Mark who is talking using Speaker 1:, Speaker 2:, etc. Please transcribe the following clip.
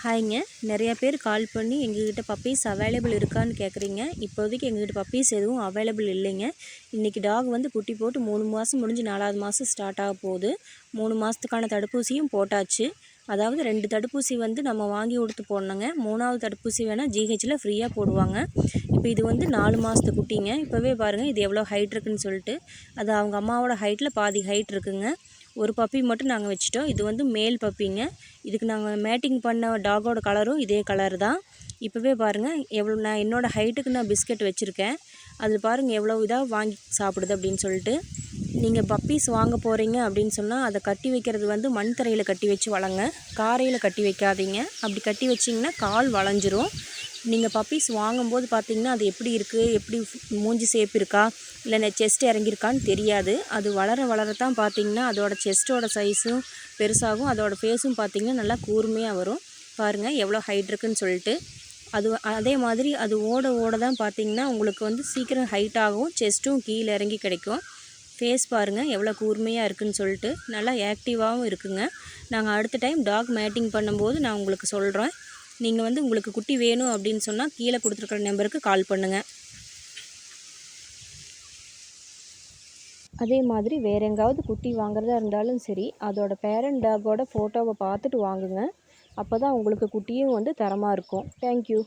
Speaker 1: ஹாய்ங்க. நிறையா பேர் கால் பண்ணி எங்ககிட்ட பப்பீஸ் அவைலபிள் இருக்கான்னு கேட்குறீங்க இப்போதைக்கு எங்ககிட்ட பப்பீஸ் எதுவும் அவைலபிள் இல்லைங்க. இன்றைக்கி டாக் வந்து குட்டி போட்டு மூணு மாதம் முடிஞ்சு நாலாவது மாதம் ஸ்டார்ட் ஆக போகுது. மூணு மாதத்துக்கான தடுப்பூசியும் போட்டாச்சு. அதாவது ரெண்டு தடுப்பூசி வந்து நம்ம வாங்கி கொடுத்து போடணுங்க. மூணாவது தடுப்பூசி வேணால் ஜிஹெச்சில் ஃப்ரீயாக போடுவாங்க. இப்போ இது வந்து நாலு மாதத்து குட்டிங்க. இப்போவே பாருங்கள் இது எவ்வளோ ஹைட் இருக்குன்னு சொல்லிட்டு. அது அவங்க அம்மாவோட ஹைட்டில் பாதி ஹைட் இருக்குங்க. ஒரு பப்பி மட்டும் நாங்கள் வச்சுட்டோம். இது வந்து மேல் பப்பிங்க இதுக்கு நாங்கள் மேட்டிங் பண்ண டாகோட கலரும் இதே கலர் தான். இப்போவே பாருங்கள் எவ்வளோ நான் என்னோடய ஹைட்டுக்கு நான் பிஸ்கட் வச்சுருக்கேன். அது பாருங்கள் எவ்வளோ இதாக வாங்கி சாப்பிடுது அப்படின்னு சொல்லிட்டு. நீங்கள் பப்பீஸ் வாங்க போகிறீங்க அப்படின்னு சொன்னால் அதை கட்டி வைக்கிறது வந்து மண் தரையில் கட்டி வச்சு வளங்க காரையில் கட்டி வைக்காதீங்க. அப்படி கட்டி வச்சிங்கன்னா கால் வளைஞ்சிரும். நீங்கள் பப்பீஸ் வாங்கும்போது பார்த்தீங்கன்னா அது எப்படி இருக்குது எப்படி மூஞ்சி சேப் இருக்கா? இல்லை செஸ்ட் இறங்கியிருக்கான்னு தெரியாது. அது வளர வளரத்தான் பார்த்தீங்கன்னா அதோட செஸ்ட்டோட சைஸும் பெருசாகும். அதோடய ஃபேஸும் பார்த்தீங்கன்னா நல்லா கூர்மையாக வரும். பாருங்கள் எவ்வளோ ஹைட் இருக்குன்னு சொல்லிட்டு. அது அதே மாதிரி அது ஓட ஓட தான் பார்த்தீங்கன்னா உங்களுக்கு வந்து சீக்கிரம் ஹைட் ஆகும். செஸ்ட்டும் கீழே இறங்கி கிடைக்கும். ஃபேஸ் பாருங்கள் எவ்வளோ கூர்மையாக இருக்குன்னு சொல்லிட்டு. நல்லா ஆக்டிவாகவும் இருக்குங்க. நாங்கள் அடுத்த டைம் டாக் மேட்டிங் பண்ணும்போது நான் உங்களுக்கு சொல்கிறேன் நீங்கள் வந்து உங்களுக்கு குட்டி வேணும் அப்படின்னு சொன்னால் கீழே கொடுத்துருக்குற நம்பருக்கு கால் பண்ணுங்கள் அதே மாதிரி வேறு எங்காவது குட்டி வாங்குறதா இருந்தாலும் சரி அதோட பேரண்ட் டாகோட ஃபோட்டோவை பார்த்துட்டு வாங்குங்க. அப்போ தான் உங்களுக்கு குட்டியும் வந்து தரமாக இருக்கும். தேங்க்யூ